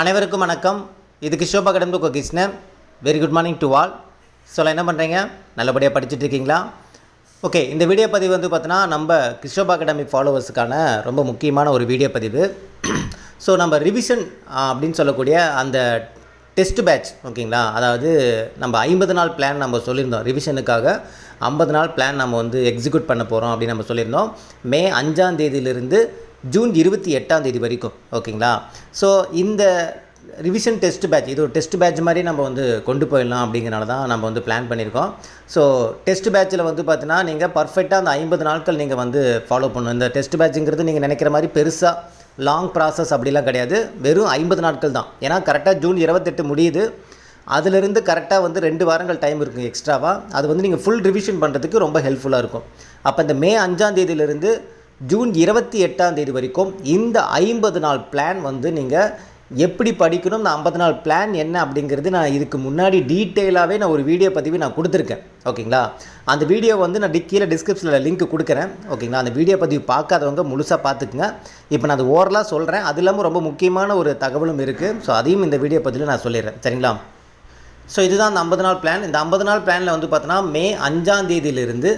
அனைவருக்கும் வணக்கம். இது கிஷோபா கடந்து Krishnan very good morning to all so என்ன பண்ணுறீங்க நல்லபடியாக படிச்சுட்டு இருக்கீங்களா? ஓகே இந்த வீடியோ பதிவு வந்து பார்த்தோன்னா நம்ம கிஷோபா அகாடமி ஃபாலோவர்ஸுக்கான ரொம்ப முக்கியமான ஒரு வீடியோ பதிவு. ஸோ நம்ம ரிவிஷன் அப்படின்னு சொல்லக்கூடிய அந்த டெஸ்ட் பேட்ச் ஓகேங்களா? அதாவது நம்ம ஐம்பது நாள் பிளான் நம்ம சொல்லியிருந்தோம். ரிவிஷனுக்காக ஐம்பது நாள் பிளான் நம்ம வந்து எக்ஸிக்யூட் பண்ண போகிறோம் அப்படின்னு நம்ம சொல்லியிருந்தோம். மே அஞ்சாம் தேதியிலிருந்து ஜூன் இருபத்தி எட்டாம் தேதி வரைக்கும் ஓகேங்களா? ஸோ இந்த ரிவிஷன் டெஸ்ட் பேட்ச் இது ஒரு டெஸ்ட் பேட்ச் மாதிரி நம்ம வந்து கொண்டு போயிடலாம் அப்படிங்கிறனால தான் நம்ம வந்து பிளான் பண்ணியிருக்கோம். ஸோ டெஸ்ட் பேட்ச்சில் வந்து பார்த்தீங்கன்னா நீங்கள் பர்ஃபெக்டாக அந்த ஐம்பது நாட்கள் நீங்கள் வந்து ஃபாலோ பண்ணணும். இந்த டெஸ்ட் பேட்சுங்கிறது நீங்கள் நினைக்கிற மாதிரி பெருசாக லாங் ப்ராசஸ் அப்படிலாம் கிடையாது. வெறும் ஐம்பது நாட்கள் தான். ஏன்னா கரெக்டாக ஜூன் இருபத்தெட்டு முடியுது. அதிலிருந்து கரெக்டாக வந்து ரெண்டு வாரங்கள் டைம் இருக்கும் எக்ஸ்ட்ராவாக அது வந்து நீங்கள் ஃபுல் ரிவிஷன் பண்ணுறதுக்கு ரொம்ப ஹெல்ப்ஃபுல்லாக இருக்கும். அப்போ இந்த மே அஞ்சாம் தேதியிலிருந்து ஜூன் இருபத்தி எட்டாம் தேதி வரைக்கும் இந்த ஐம்பது நாள் பிளான் வந்து நீங்கள் எப்படி படிக்கணும் இந்த ஐம்பது நாள் பிளான் என்ன அப்படிங்கிறது நான் இதுக்கு முன்னாடி டீட்டெயிலாகவே நான் ஒரு வீடியோ பதிவு நான் கொடுத்துருக்கேன். ஓகேங்களா அந்த வீடியோ வந்து நான் டி கீழே டிஸ்கிரிப்ஷனில் லிங்க் கொடுக்குறேன். ஓகேங்களா அந்த வீடியோ பதிவு பார்க்காதவங்க முழுசாக பார்த்துக்குங்க. இப்போ நான் அது ஓரலாக சொல்கிறேன் அது இல்லாமல் ரொம்ப முக்கியமான ஒரு தகவலும் இருக்குது ஸோ அதையும் இந்த வீடியோ பதிவில் நான் சொல்லிடுறேன். சரிங்களா? ஸோ இதுதான் அந்த ஐம்பது நாள் பிளான் இந்த ஐம்பது நாள் பிளானில் வந்து பார்த்தோன்னா மே அஞ்சாம் தேதியிலிருந்து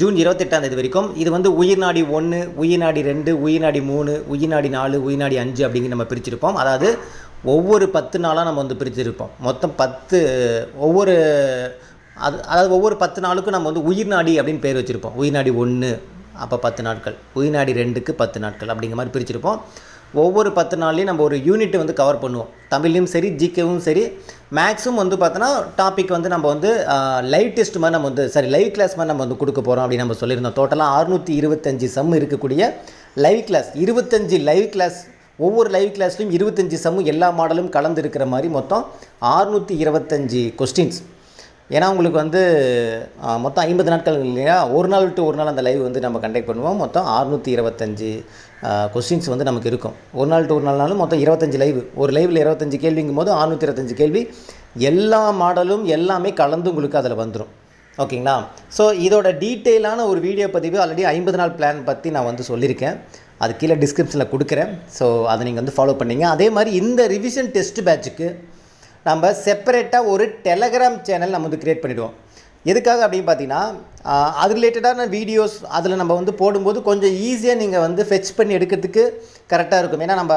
ஜூன் இருபத்தெட்டாம் தேதி வரைக்கும் இது வந்து உயிர்நாடி ஒன்று உயிர்நாடி ரெண்டு உயிர்நாடி மூணு உயிர்நாடி நாலு உயிர்நாடி அஞ்சு அப்படிங்கிற நம்ம பிரிச்சிருப்போம். அதாவது ஒவ்வொரு பத்து நாளாக நம்ம வந்து பிரிச்சிருப்போம். மொத்தம் பத்து ஒவ்வொரு அது அதாவது ஒவ்வொரு பத்து நாளுக்கும் நம்ம வந்து உயிர்நாடி அப்படின்னு பேர் வச்சுருப்போம். உயிர்நாடி ஒன்று அப்போ பத்து நாட்கள். உயிர்நாடி ரெண்டுக்கு பத்து நாட்கள் அப்படிங்கிற மாதிரி பிரிச்சிருப்போம். ஒவ்வொரு பத்து நாள்லையும் நம்ம ஒரு யூனிட் வந்து கவர் பண்ணுவோம். தமிழ்லையும் சரி ஜிகேவும் சரி. மேக்ஸும் வந்து பார்த்தோன்னா டாபிக் வந்து நம்ம வந்து லைவ் டெஸ்ட் மாதிரி நம்ம வந்து சரி லைவ் கிளாஸ் மாதிரி நம்ம வந்து கொடுக்க போகிறோம் அப்படின்னு நம்ம சொல்லியிருந்தோம். டோட்டலாக அறுநூற்றி இருபத்தஞ்சி சம் இருக்கக்கூடிய லைவ் கிளாஸ் இருபத்தஞ்சி லைவ் கிளாஸ் ஒவ்வொரு லைவ் கிளாஸ்லையும் இருபத்தஞ்சி சம்மு எல்லா மாடலும் கலந்து இருக்கிற மாதிரி மொத்தம் அறுநூற்றி இருபத்தஞ்சி கொஸ்டின்ஸ் ஏன்னா உங்களுக்கு வந்து மொத்தம் ஐம்பது நாட்கள் இல்லையா? ஒரு நாள் விட்டு ஒரு நாள் அந்த லைவ் வந்து நம்ம கண்டக்ட் பண்ணுவோம். மொத்தம் அறுநூற்றி இருபத்தஞ்சி கொஸ்டின்ஸ் வந்து நமக்கு இருக்கும். ஒரு நாள் டு ஒரு நாள்னாலும் மொத்தம் இருபத்தஞ்சி லைவ் ஒரு லைவில் இருபத்தஞ்சி கேள்விங்கும் போது அறுநூற்றி இருபத்தஞ்சி கேள்வி. எல்லா மாடலும் எல்லாமே கலந்து உங்களுக்கு அதில் வந்துடும் ஓகேங்களா? ஸோ இதோட டீட்டெயிலான ஒரு வீடியோ பதிவு ஆல்ரெடி ஐம்பது நாள் பிளான் பற்றி நான் வந்து சொல்லியிருக்கேன். அது கீழே டிஸ்கிரிப்ஷனில் கொடுக்குறேன். ஸோ அதை நீங்கள் வந்து ஃபாலோ பண்ணீங்க. அதே மாதிரி இந்த ரிவிஷன் டெஸ்ட் பேட்சுக்கு நம்ம செப்பரேட்டாக ஒரு டெலகிராம் சேனல் நம்ம வந்து க்ரியேட் பண்ணிவிடுவோம் எதுக்காக அப்படின்னு பார்த்தீங்கன்னா அது ரிலேட்டடான வீடியோஸ் அதில் நம்ம வந்து போடும்போது கொஞ்சம் ஈஸியாக நீங்கள் வந்து ஃபெச் பண்ணி எடுக்கிறதுக்கு கரெக்டாக இருக்கும். ஏன்னா நம்ம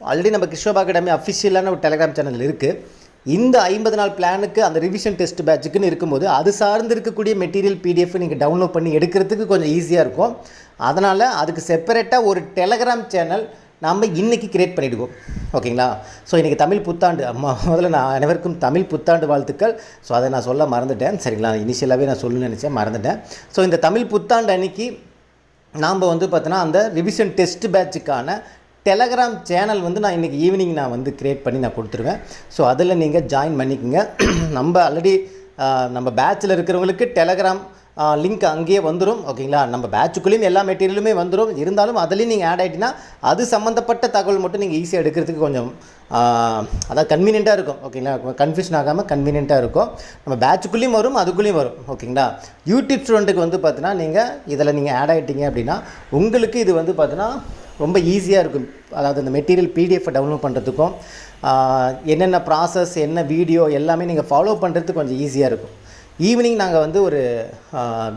ஆல்ரெடி நம்ம கிருஷ்ணபா அகாடமி அஃபிஷியலான ஒரு டெலகிராம் சேனல் இருக்குது இந்த ஐம்பது நாள் பிளானுக்கு அந்த ரிவிஷன் டெஸ்ட் பேட்சுக்குன்னு இருக்கும்போது அது சார்ந்து இருக்கக்கூடிய மெட்டீரியல் பிடிஎஃப் நீங்கள் டவுன்லோட் பண்ணி எடுக்கிறதுக்கு கொஞ்சம் ஈஸியாக இருக்கும். அதனால் அதுக்கு செப்பரேட்டாக ஒரு டெலகிராம் சேனல் நம்ம இன்றைக்கி கிரியேட் பண்ணிவிடுவோம் ஓகேங்களா? ஸோ இன்றைக்கி தமிழ் புத்தாண்டு அம்மா முதல்ல நான் அனைவருக்கும் தமிழ் புத்தாண்டு வாழ்த்துக்கள். ஸோ அதை நான் சொல்ல மறந்துட்டேன். சரிங்களா? இனிஷியலாகவே நான் சொல்லணும்னு நினச்சேன் மறந்துட்டேன். ஸோ இந்த தமிழ் புத்தாண்டு அன்னைக்கு நாம் வந்து பார்த்தோன்னா அந்த ரிவிஷன் டெஸ்ட் பேட்சுக்கான டெலகிராம் சேனல் வந்து நான் இன்றைக்கி ஈவினிங் நான் வந்து க்ரியேட் பண்ணி நான் கொடுத்துருவேன். ஸோ அதில் நீங்கள் ஜாயின் பண்ணிக்கோங்க. நம்ம ஆல்ரெடி நம்ம பேட்சில் இருக்கிறவங்களுக்கு டெலகிராம் லிங்க் அங்கேயே வந்துடும் ஓகேங்களா நம்ம பேட்சுக்குள்ளேயும் எல்லா மெட்டீரியலுமே வந்துடும் இருந்தாலும் அதுலேயும் நீங்கள் ஆட் ஆகிட்டீங்கன்னா அது சம்மந்தப்பட்ட தகவல் மட்டும் நீங்கள் ஈஸியாக எடுக்கிறதுக்கு கொஞ்சம் அதாவது கன்வீனியண்ட்டாக இருக்கும் ஓகேங்களா கன்ஃபியூஷன் ஆகாமல் கன்வீனியண்ட்டாக இருக்கும். நம்ம பேட்சுக்குள்ளேயும் வரும் அதுக்குள்ளேயும் வரும் ஓகேங்களா யூடியூப் ஸ்டூடெண்ட்டுக்கு வந்து பார்த்தீங்கன்னா நீங்கள் இதில் நீங்கள் ஆட் ஆகிட்டீங்க அப்படின்னா உங்களுக்கு இது வந்து பார்த்தீங்கன்னா ரொம்ப ஈஸியாக இருக்கும். அதாவது அந்த மெட்டீரியல் பிடிஎஃப் டவுன்லோட் பண்ணுறதுக்கும் என்னென்ன ப்ராசஸ் என்ன வீடியோ எல்லாமே நீங்கள் ஃபாலோ பண்ணுறதுக்கு கொஞ்சம் ஈஸியாக இருக்கும். ஈவினிங் நாங்கள் வந்து ஒரு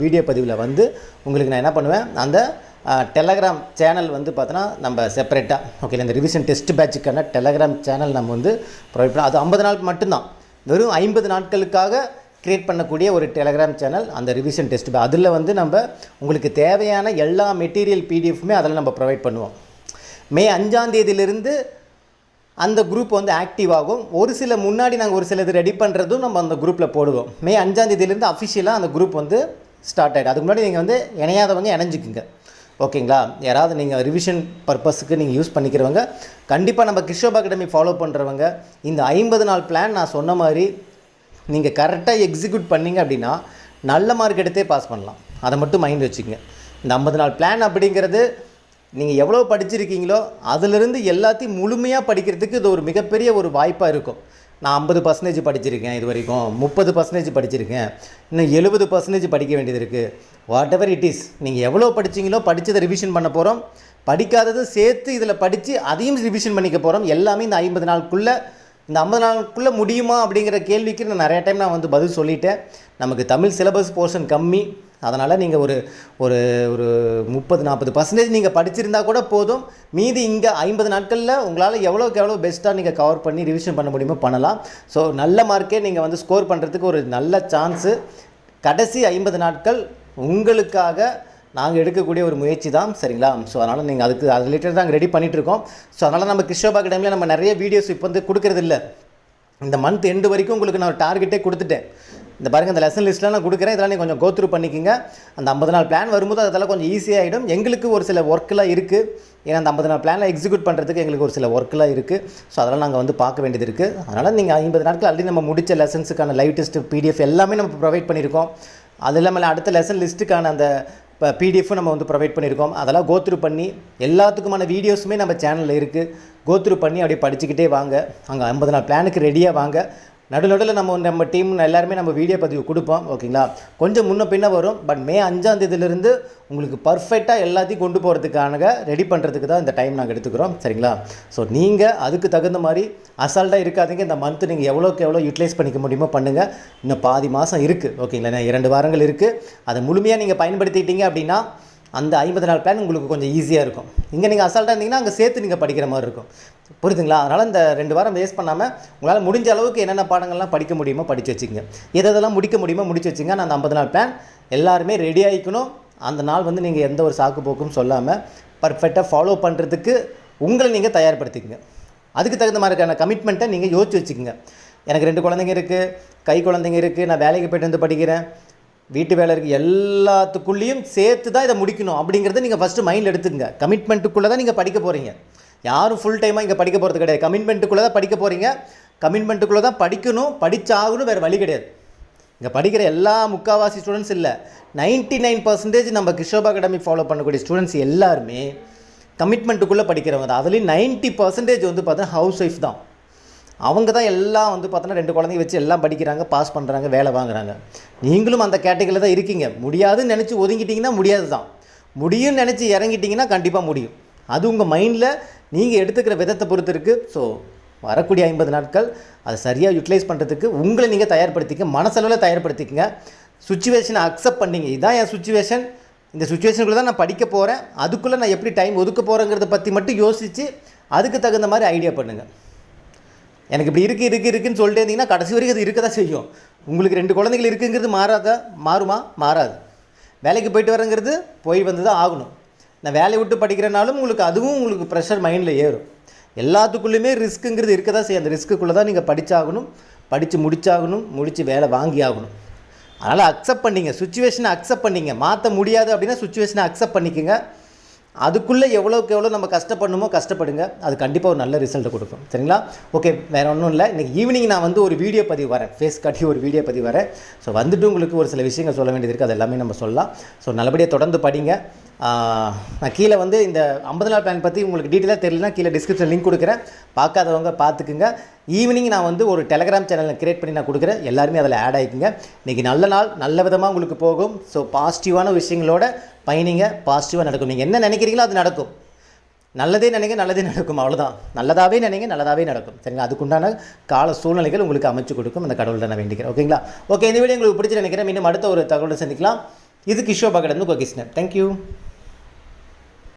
வீடியோ பதிவில் வந்து உங்களுக்கு நான் என்ன பண்ணுவேன்? அந்த டெலகிராம் சேனல் வந்து பார்த்தோன்னா நம்ம செப்பரேட்டாக ஓகே இந்த ரிவிஷன் டெஸ்ட் பேட்சுக்கான டெலகிராம் சேனல் நம்ம வந்து ப்ரொவைட் பண்ணோம் அது ஐம்பது நாள் மட்டும்தான். வெறும் ஐம்பது நாட்களுக்காக க்ரியேட் பண்ணக்கூடிய ஒரு டெலகிராம் சேனல் அந்த ரிவிஷன் டெஸ்ட் அதில் வந்து நம்ம உங்களுக்கு தேவையான எல்லா மெட்டீரியல் பிடிஎஃப்மே அதில் நம்ம ப்ரொவைட் பண்ணுவோம். மே அஞ்சாந்தேதியிலிருந்து அந்த குரூப் வந்து ஆக்டிவ் ஆகும். ஒரு சில முன்னாடி நாங்கள் ஒரு சில இது ரெடி பண்ணுறதும் நம்ம அந்த குரூப்பில் போடுவோம். மே அஞ்சாந்தேதியிலேருந்து அஃபிஷியலாக அந்த குரூப் வந்து ஸ்டார்ட் ஆகிடும் அதுக்கு முன்னாடி நீங்கள் வந்து இணையாதவங்க இணைஞ்சிக்குங்க. ஓகேங்களா? யாராவது நீங்கள் ரிவிஷன் பர்பஸுக்கு நீங்கள் யூஸ் பண்ணிக்கிறவங்க கண்டிப்பாக நம்ம கிஷோப் அகாடமி ஃபாலோ பண்ணுறவங்க இந்த ஐம்பது நாள் பிளான் நான் சொன்ன மாதிரி நீங்கள் கரெக்டாக எக்ஸிக்யூட் பண்ணீங்க அப்படின்னா நல்ல மார்க் எடுத்தே பாஸ் பண்ணலாம். அதை மட்டும் மைண்ட் வச்சுக்கோங்க. இந்த ஐம்பது நாள் பிளான் அப்படிங்கிறது நீங்கள் எவ்வளோ படிச்சிருக்கீங்களோ அதிலிருந்து எல்லாத்தையும் முழுமையாக படிக்கிறதுக்கு இது ஒரு மிகப்பெரிய ஒரு வாய்ப்பாக இருக்கும். நான் ஐம்பது பர்சன்டேஜ் படிச்சிருக்கேன் இது வரைக்கும். முப்பது பர்சன்டேஜ் படிச்சிருக்கேன். இன்னும் எழுபது பர்சன்டேஜ் படிக்க வேண்டியது இருக்குது வாட் எவர் இட் இஸ் நீங்கள் எவ்வளோ படிச்சிங்களோ படித்ததை ரிவிஷன் பண்ண போகிறோம் படிக்காதது சேர்த்து இதில் படித்து அதையும் ரிவிஷன் பண்ணிக்க போகிறோம் எல்லாமே இந்த ஐம்பது நாளுக்குள்ளே இந்த ஐம்பது நாளுக்குள்ளே முடியுமா அப்படிங்கிற கேள்விக்கு நான் நிறைய டைம் நான் வந்து பதில் சொல்லிட்டேன். நமக்கு தமிழ் சிலபஸ் போர்ஷன் கம்மி. அதனால் நீங்கள் ஒரு ஒரு ஒரு முப்பது நாற்பது பர்சன்டேஜ் நீங்கள் படிச்சிருந்தா கூட போதும். மீதி இங்கே ஐம்பது நாட்களில் உங்களால் எவ்வளோக்கு எவ்வளோ பெஸ்ட்டாக நீங்கள் கவர் பண்ணி ரிவிஷன் பண்ண முடியுமோ பண்ணலாம். ஸோ நல்ல மார்க்கே நீங்கள் வந்து ஸ்கோர் பண்ணுறதுக்கு ஒரு நல்ல சான்ஸு கடைசி ஐம்பது நாட்கள் உங்களுக்காக நாங்கள் எடுக்கக்கூடிய ஒரு முயற்சி தான் சரிங்களா? ஸோ அதனால் நீங்கள் அதுக்கு அது ரிலேட்டட் தான் ரெடி பண்ணிகிட்ருக்கோம் ஸோ அதனால் நம்ம கிருஷ்ணபா அகாடமியில் நம்ம நிறைய வீடியோஸ் இப்போ வந்து கொடுக்கறது இல்லை இந்த மந்த் எண்டு வரைக்கும் உங்களுக்கு நான் ஒரு டார்கெட்டே கொடுத்துட்டேன். இந்த பாருங்கள் இந்த லெசன் லிஸ்ட்லாம் நான் கொடுக்குறேன். இதெல்லாம் நீங்கள் கொஞ்சம் கோத்ரூ பண்ணிக்கிங்க. அந்த ஐம்பது நாள் பிளான் வரும்போது அதெல்லாம் கொஞ்சம் ஈஸியாகிடும் எங்களுக்கு ஒரு சில ஒர்க்கெலாம் இருக்குது ஏன்னா அந்த ஐம்பது நாள் பிளானில் எக்ஸிக்யூட் பண்ணுறதுக்கு எங்களுக்கு ஒரு சில ஒர்க்கெலாம் இருக்குது ஸோ அதெல்லாம் நாங்கள் வந்து பார்க்க வேண்டியது இருக்குது அதனால் நீங்கள் ஐம்பது நாட்கள் ஆல்ரெடி நம்ம முடித்த லெசன்ஸுக்கான லைவ் டெஸ்ட் பிடிஎஃப் எல்லாமே நம்ம ப்ரொவைட் பண்ணியிருக்கோம். அது இல்லாமல் அடுத்த லெசன் லிஸ்ட்டுக்கான அந்த இப்போ பிடிஎஃப்பும் நம்ம வந்து ப்ரொவைட் பண்ணியிருக்கோம் அதெல்லாம் கோத்ரூ பண்ணி எல்லாத்துக்குமான வீடியோஸுமே நம்ம சேனலில் இருக்குது கோத்ரூ பண்ணி அப்படியே படிச்சுக்கிட்டே வாங்க. அங்கே ஐம்பது நாள் பிளானுக்கு ரெடியாக வாங்க. நடுநடுவில் நம்ம நம்ம டீம் எல்லாருமே நம்ம வீடியோ பதிவு கொடுப்போம் ஓகேங்களா கொஞ்சம் முன்ன பின்ன வரும் பட் மே அஞ்சாம் தேதியிலிருந்து உங்களுக்கு பர்ஃபெக்டாக எல்லாத்தையும் கொண்டு போகிறதுக்கான ரெடி பண்ணுறதுக்கு தான் இந்த டைம் நாங்கள் எடுத்துக்கிறோம் சரிங்களா? ஸோ நீங்கள் அதுக்கு தகுந்த மாதிரி அசால்ட்டாக இருக்காதீங்க. இந்த மந்த்து நீங்கள் எவ்வளோக்கு எவ்வளோ யூட்டிலைஸ் பண்ணிக்க முடியுமோ பண்ணுங்கள் இன்னும் பாதி மாதம் இருக்குது ஓகேங்களா இரண்டு வாரங்கள் இருக்குது அதை முழுமையாக நீங்கள் பயன்படுத்திட்டீங்க அப்படின்னா அந்த ஐம்பது நாள் பிளான் உங்களுக்கு கொஞ்சம் ஈஸியாக இருக்கும். இங்கே நீங்கள் அசால்ட்டாக இருந்தீங்கன்னா அங்கே சேர்த்து நீங்கள் படிக்கிற மாதிரி இருக்கும். புரியுதுங்களா? அதனால் இந்த ரெண்டு வாரம் வேஸ்ட் பண்ணாமல் உங்களால் முடிஞ்ச அளவுக்கு என்னென்ன பாடங்கள்லாம் படிக்க முடியுமோ படித்து வச்சுக்கோங்க. எதெல்லாம் முடிக்க முடியுமோ முடிச்சு வச்சுங்க நான் அந்த ஐம்பது நாள் பிளான் எல்லாருமே ரெடி ஆகிக்கணும் அந்த நாள் வந்து நீங்கள் எந்த ஒரு சாக்கு போக்கும் சொல்லாமல் பர்ஃபெக்டாக ஃபாலோ பண்ணுறதுக்கு உங்களை நீங்கள் தயார்படுத்திக்கங்க. அதுக்கு தகுந்த மாதிரியான கமிட்மெண்ட்டை நீங்கள் யோசிச்சு வச்சுக்கோங்க. எனக்கு ரெண்டு குழந்தைங்க இருக்குது கை குழந்தைங்க இருக்குது நான் வேலைக்கு போயிட்டு வந்து படிக்கிறேன். வீட்டு வேலை இருக்குது எல்லாத்துக்குள்ளேயும் சேர்த்து தான் இதை முடிக்கணும். அப்படிங்கிறத நீங்கள் ஃபஸ்ட்டு மைண்டில் எடுத்துக்கங்க. கமிட்மெண்ட்டுக்குள்ளே தான் நீங்கள் படிக்க போகிறீங்க யாரும் ஃபுல் டைமாக இங்கே படிக்க போகிறது கிடையாது. கமிட்மெண்ட்டுக்குள்ளே தான் படிக்க போகிறீங்க கமிட்மெண்ட்டுக்குள்ளே தான் படிக்கணும் படித்தாகணும் வேறு வழி கிடையாது. இங்கே படிக்கிற எல்லா முக்கால்வாசி ஸ்டூடெண்ட்ஸ் இல்லை. நைன்ட்டி நைன் பர்சன்டேஜ் நம்ம கிஷோபா அகாடமி ஃபாலோ பண்ணக்கூடிய ஸ்டூடெண்ட்ஸ் எல்லாருமே கமிட்மெண்ட்டுக்குள்ளே படிக்கிறவங்க தான். அதுலேயும் நைன்ட்டி பர்சன்டேஜ் வந்து பார்த்தீங்கன்னா ஹவுஸ் ஒய்ஃப் தான். அவங்க தான் எல்லாம் வந்து பார்த்தோன்னா ரெண்டு குழந்தைங்க வச்சு எல்லாம் படிக்கிறாங்க பாஸ் பண்ணுறாங்க வேலை வாங்குறாங்க. நீங்களும் அந்த கேட்டகரியில் தான் இருக்கீங்க. முடியாதுன்னு நினச்சி ஒதுங்கிட்டிங்கன்னா முடியாது தான் முடியும்னு நினச்சி இறங்கிட்டிங்கன்னா கண்டிப்பாக முடியும். அது உங்கள் மைண்டில் நீங்கள் எடுத்துக்கிற விதத்தை பொறுத்து இருக்குது ஸோ வரக்கூடிய ஐம்பது நாட்கள் அதை சரியாக யூட்டிலைஸ் பண்ணுறதுக்கு உங்களை நீங்கள் தயார்படுத்திக்க மனசளவில் தயார்படுத்திக்கங்க. சுச்சுவேஷனை அக்செப்ட் பண்ணீங்க. இதுதான் என் சுச்சுவேஷன் இந்த சுச்சுவேஷனுக்குள்ளே தான் நான் படிக்க போகிறேன் அதுக்குள்ளே நான் எப்படி டைம் ஒதுக்க போகிறேங்கிறத பற்றி மட்டும் யோசித்து அதுக்கு தகுந்த மாதிரி ஐடியா பண்ணுங்கள் எனக்கு இப்படி இருக்குது இருக்குது இருக்குன்னு சொல்லிட்டே இருந்தீங்கன்னா கடைசி வரைக்கும் அது இருக்க தான் செய்யும். உங்களுக்கு ரெண்டு குழந்தைகள் இருக்குங்கிறது மாறாதா? மாறுமா? மாறாது. வேலைக்கு போயிட்டு வரங்கிறது போய் வந்து தான் ஆகணும். நான் வேலையை விட்டு படிக்கிறனாலும் உங்களுக்கு அதுவும் உங்களுக்கு ப்ரெஷர் மைண்டில் ஏறும். எல்லாத்துக்குள்ளேயுமே ரிஸ்க்குங்கிறது இருக்க தான் செய்யும். அந்த ரிஸ்க்குள்ளே தான் நீங்கள் படித்தாகணும் படித்து முடிச்சாகணும். முடித்து வேலை வாங்கி ஆகணும். அதனால் அக்செப்ட் பண்ணிங்க. சுச்சுவேஷனை அக்செப்ட் பண்ணிங்க. மாற்ற முடியாது அப்படின்னா சுச்சுவேஷனை அக்செப்ட் பண்ணிக்கோங்க. அதுக்குள்ளே எவ்வளோக்கு எவ்வளோ நம்ம கஷ்டப்படணுமோ கஷ்டப்படுங்க. அது கண்டிப்பாக ஒரு நல்ல ரிசல்ட்டை கொடுக்கும். சரிங்களா? ஓகே வேறு ஒன்றும் இல்லை. இன்றைக்கி ஈவினிங் நான் வந்து ஒரு வீடியோ பதிவு வரேன். ஃபேஸ் காட்டி ஒரு வீடியோ பதிவு வரேன். ஸோ வந்துட்டு உங்களுக்கு ஒரு சில விஷயங்கள் சொல்ல வேண்டியது இருக்குது அது எல்லாமே நம்ம சொல்லலாம். ஸோ நல்லபடியாக தொடர்ந்து படிங்க. நான் கீழே வந்து இந்த ஐம்பது நாள் பிளான் பற்றி உங்களுக்கு டீட்டெயிலாக தெரியலனா கீழே டிஸ்கிரிப்ஷன் லிங்க் கொடுக்குறேன். பார்க்காதவங்க பார்த்துக்குங்க. ஈவினிங் நான் வந்து ஒரு டெலகிராம் சேனலை கிரியேட் பண்ணி நான் கொடுக்குறேன். எல்லாருமே அதில் ஆட் ஆகிக்குங்க இன்றைக்கி நல்ல நாள் நல்ல விதமாக உங்களுக்கு போகும். ஸோ பாசிட்டிவான விஷயங்களோட பயணிங்க. பாசிட்டிவாக நடக்கும். நீங்கள் என்ன நினைக்கிறீங்களோ அது நடக்கும். நல்லதே நினைங்க நல்லதே நடக்கும். அவ்வளோதான் நல்லதாகவே நினைங்க நல்லதாகவே நடக்கும். சரிங்களா? அதுக்குண்டான கால சூழ்நிலைகள் உங்களுக்கு அமைச்சு கொடுக்கும். அந்த கடவுள்கிட்ட நான் வேண்டிக்கிறேன். ஓகேங்களா? ஓகே இந்த வீடியோ உங்களுக்கு பிடிச்சி நினைக்கிறேன். மீண்டும் அடுத்த ஒரு தகவலை சந்திக்கலாம். இது கிஷோபா கடந்து கோகிருஷ்ணன் தேங்க்யூ